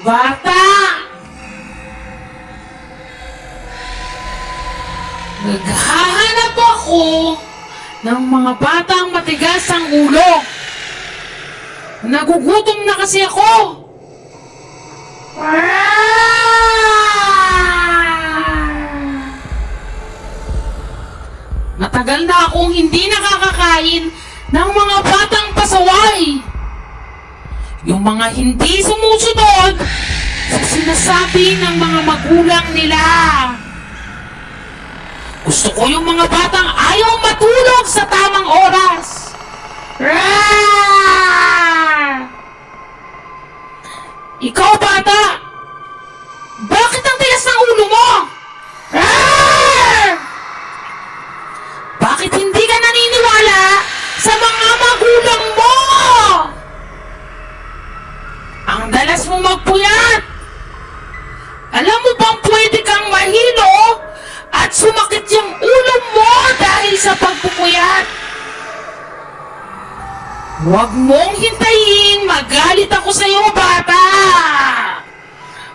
Bata! Naghahanap ako ng mga batang matigas ang ulo. Nagugutom na kasi ako. Matagal na akong hindi nakakakain ng mga batang pasaway. Yung mga hindi sumusunod sa sinasabi ng mga magulang nila. Gusto ko yung mga batang ayaw matulog sa Ang dalas mo magpuyat. Alam mo bang pwede kang mahilo at sumakit yung ulo mo dahil sa pagpupuyat? Huwag mong hintayin magalit ako sa iyo, bata!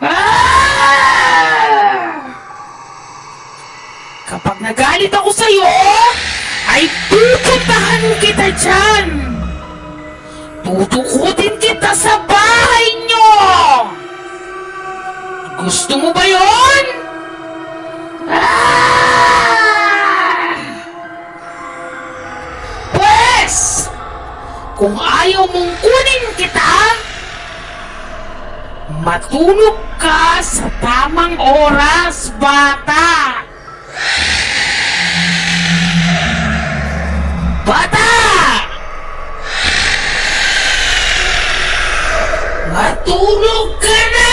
Ah! Kapag nagalit ako sa iyo, ay pupuntahan kita dyan! Tutukutin kita sa bahay nyo! Gusto mo ba yon? Ah! Pwes! Kung ayaw mong kunin kita, matulog ka sa tamang oras, bata! tu nunca